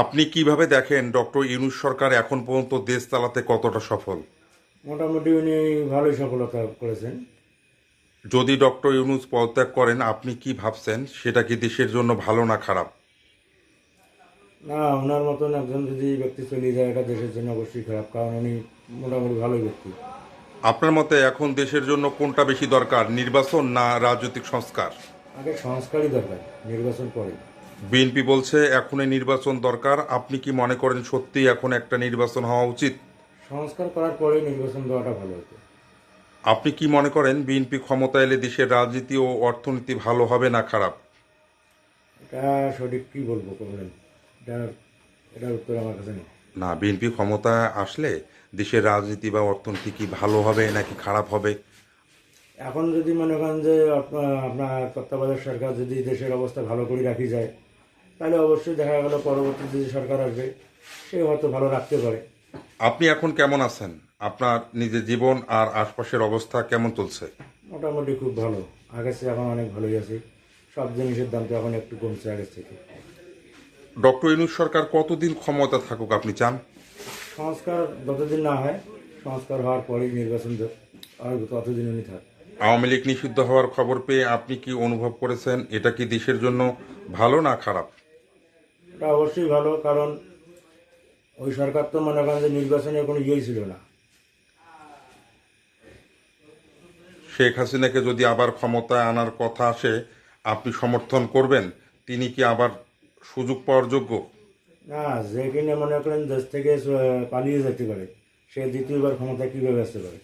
আপনি কীভাবে দেখেন ডক্টর ইউনুস সরকার এখন পর্যন্ত দেশ চালাতে কতটা সফল? মোটামুটি উনি ভালোই সফলতা করেছেন। যদি ডক্টর ইউনুস পদত্যাগ করেন আপনি কি ভাবছেন? সেটা কি দেশের জন্য ভালো না খারাপ? না ওনার মতন একজন যদি ব্যক্তি চলে যায় এটা দেশের জন্য অবশ্যই খারাপ কারণ উনি মোটামুটি ভালোই ব্যক্তি। আপনার মতে এখন দেশের জন্য কোনটা বেশি দরকার নির্বাচন না রাজনৈতিক সংস্কার? আগে সংস্কারই দরকার নির্বাচন পরে। বিএনপি বলছে এখনই নির্বাচন দরকার। আপনি কি মনে করেন সত্যি এখন একটা নির্বাচন হওয়া উচিত? সংস্কার করার পরে নির্বাচন দেওয়াটা ভালো হতো। আপনি কি মনে করেন বিএনপি ক্ষমতা এলে দেশের রাজনীতি ও অর্থনীতি ভালো হবে না খারাপ? এটা সঠিক কী বলব বলেন এটা এটার উত্তর আমার কাছে নেই। না বিএনপি ক্ষমতা আসলে দেশের রাজনীতি বা অর্থনীতি কি ভালো হবে নাকি খারাপ হবে? এখন যদি মনে করেন যে আপনা- আপনার তত্ত্বাবধায়ক সরকার যদি দেশের অবস্থা ভালো করে রাখি যায় তাহলে অবশ্যই দেখা গেল পরবর্তী যে সরকার আসবে সে হয়তো ভালো রাখতে পারে। আপনি এখন কেমন আছেন? আপনার নিজের জীবন আর আশপাশের অবস্থা কেমন চলছে? মোটামুটি খুব ভালো। আগের চেয়ে এখন অনেক ভালোই আছে। সব জিনিসের দাম তো এখন একটু কমছে আগের থেকে। ডক্টর ইনুস সরকার কতদিন ক্ষমতা থাকুক আপনি চান? সংস্কার যতদিন না হয় সংস্কার হওয়ার পরেই নির্বাচন আর ততদিন উনি থাক। আওয়ামী লীগ নিষিদ্ধ হওয়ার খবর পেয়ে আপনি কি অনুভব করেছেন? এটা কি দেশের জন্য ভালো না খারাপ? এটা অবশ্যই ভালো কারণ ওই সরকার তো মনে করেন যে নির্বাচনে কোনো ইয়েই ছিল না। শেখ হাসিনাকে যদি আবার ক্ষমতায় আনার কথা আসে আপনি সমর্থন করবেন? তিনি কি আবার সুযোগ পাওয়ার যোগ্য? না যে কিনে মনে করেন দেশ থেকে পালিয়ে যেতে পারে। সে দ্বিতীয়বার ক্ষমতা কীভাবে আসতে পারে?